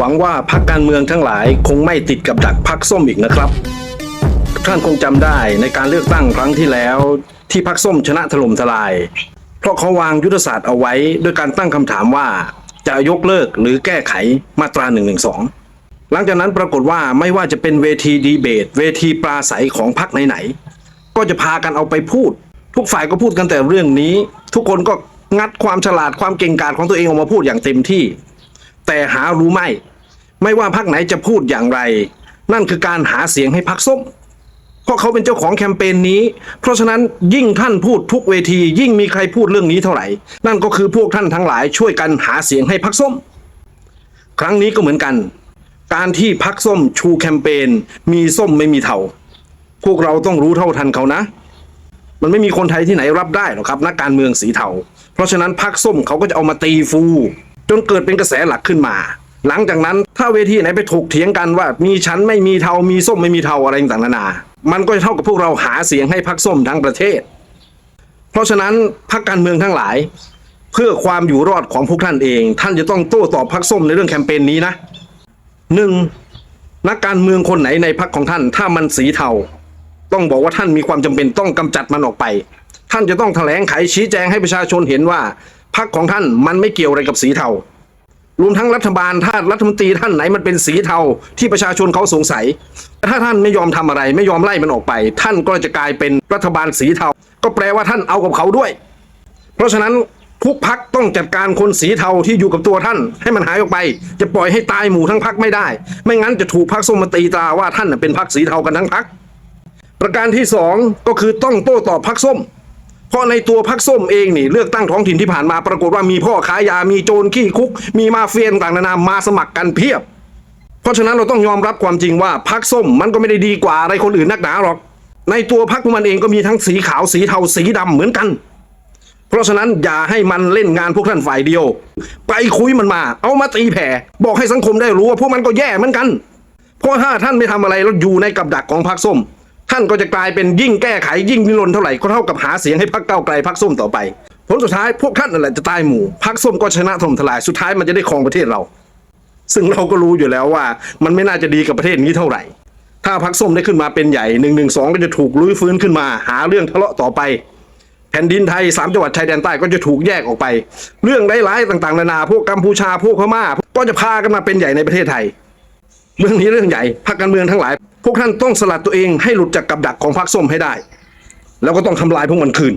หวังว่าพักการเมืองทั้งหลายคงไม่ติดกับดักพักส้มอีกนะครับ ท่านคงจำได้ในการเลือกตั้งครั้งที่แล้ว ที่พักส้มชนะถล่มทลาย เพราะเขาวางยุทธศาสตร์เอาไว้ด้วยการตั้งคำถามว่าจะยกเลิกหรือแก้ไขมาตรา1นึหลังจากนั้นปรากฏว่าไม่ว่าจะเป็นเวทีดีเบต เวทีปราศัยของพรรคไหนๆก็จะพากันเอาไปพูด ทุกฝ่ายก็พูดกันแต่เรื่องนี้ ทุกคนก็งัดความฉลาดความเก่งกาจของตัวเองออกมาพูดอย่างเต็มที่ แต่หารู้ไหมไม่ว่าพรรคไหนจะพูดอย่างไร นั่นคือการหาเสียงให้พรรคส้ม เพราะเขาเป็นเจ้าของแคมเปญนี้ เพราะฉะนั้นยิ่งท่านพูดทุกเวที ยิ่งมีใครพูดเรื่องนี้เท่าไหร่ นั่นก็คือพวกท่านทั้งหลายช่วยกันหาเสียงให้พรรคส้ม ครั้งนี้ก็เหมือนกัน การที่พักส้มชูแคมเปญมีส้มไม่มีเทาพวกเราต้องรู้เท่าทันเขานะ มันไม่มีคนไทยที่ไหนรับได้หรอกครับนักการเมืองสีเทา เพราะฉะนั้นพักส้มเขาก็จะเอามาตีฟู จนเกิดเป็นกระแสหลักขึ้นมา หลังจากนั้นถ้าเวทีไหนไปถกเถียงกันว่า มีชั้นไม่มีเทา มีส้มไม่มีเทาอะไรต่างๆนานา มันก็จะเท่ากับพวกเราหาเสียงให้พักส้มทั้งประเทศ เพราะฉะนั้นพักการเมืองทั้งหลาย เพื่อความอยู่รอดของพวกท่านเอง ท่านจะต้องโต้ตอบพักส้มในเรื่องแคมเปญนี้นะหนึ่งนักการเมืองคนไหนในพรรคของท่าน ถ้ามันสีเทา ต้องบอกว่าท่านมีความจำเป็นต้องกำจัดมันออกไป ท่านจะต้องแถลงไขชี้แจงให้ประชาชนเห็นว่า พรรคของท่านมันไม่เกี่ยวอะไรกับสีเทา รวมทั้งรัฐบาลถ้ารัฐมนตรีท่านไหนมันเป็นสีเทาที่ประชาชนเขาสงสัย ถ้าท่านไม่ยอมทำอะไร ไม่ยอมไล่มันออกไป ท่านก็จะกลายเป็นรัฐบาลสีเทา ก็แปลว่าท่านเอากับเขาด้วย เพราะฉะนั้นทุกพักต้องจัดการคนสีเทาที่อยู่กับตัวท่าน ให้มันหายออกไป จะปล่อยให้ตายหมู่ทั้งพักไม่ได้ ไม่งั้นจะถูกพักส้มมาตีตราว่าท่านเป็นพักสีเทากันทั้งพักประการที่สองก็คือต้องโต้ตอบพักส้ม เพราะในตัวพักส้มเองนี่เลือกตั้งท้องถิ่นที่ผ่านมาปรากฏว่ามีพ่อค้ายามีโจรขี้คุก มีมาเฟียต่างๆนานามาสมัครกันเพียบ เพราะฉะนั้นเราต้องยอมรับความจริงว่าพักส้มมันก็ไม่ได้ดีกว่าอะไรคนอื่นนักหนาหรอก ในตัวพักมันเองก็มีทั้งสีขาวสีเทาสีดำเหมือนกัน เพราะฉะนั้นอย่าให้มันเล่นงานพวกท่านฝ่ายเดียว ไปคุยมันมา เอามาตีแผ่บอกให้สังคมได้รู้ว่าพวกมันก็แย่เหมือนกัน เพราะถ้าท่านไม่ทำอะไรแล้วอยู่ในกับดักของพรรคส้ม ท่านก็จะกลายเป็นยิ่งแก้ไขยิ่งนิรนเท่าไหร่ก็เท่ากับหาเสียงให้พรรคเก้าไกลพรรคส้มต่อไปผลสุดท้ายพวกท่านนั่นแหละจะตายหมู่พรรคส้มก็ชนะถล่มทลายสุดท้ายมันจะได้ครองประเทศเรา ซึ่งเราก็รู้อยู่แล้วว่า มันไม่น่าจะดีกับประเทศนี้เท่าไหร่ ถ้าพรรคส้มได้ขึ้นมาเป็นใหญ่หนึ่งหนึ่งสองก็จะถูกลื้อฟื้นขึ้นมา หาเรื่องทะเลาะต่อไป แผ่นดินไทยสามจังหวัดชายแดนใต้ก็จะถูกแยกออกไป เรื่องร้ายๆต่างๆนานาพวกกัมพูชาพวกพม่าก็จะพากันมาเป็นใหญ่ในประเทศไทย เรื่องนี้เรื่องใหญ่พรรคการเมืองทั้งหลาย พวกท่านต้องสลัดตัวเองให้หลุดจากกับดักของพรรคส้มให้ได้ แล้วก็ต้องทำลายพวกมันคืน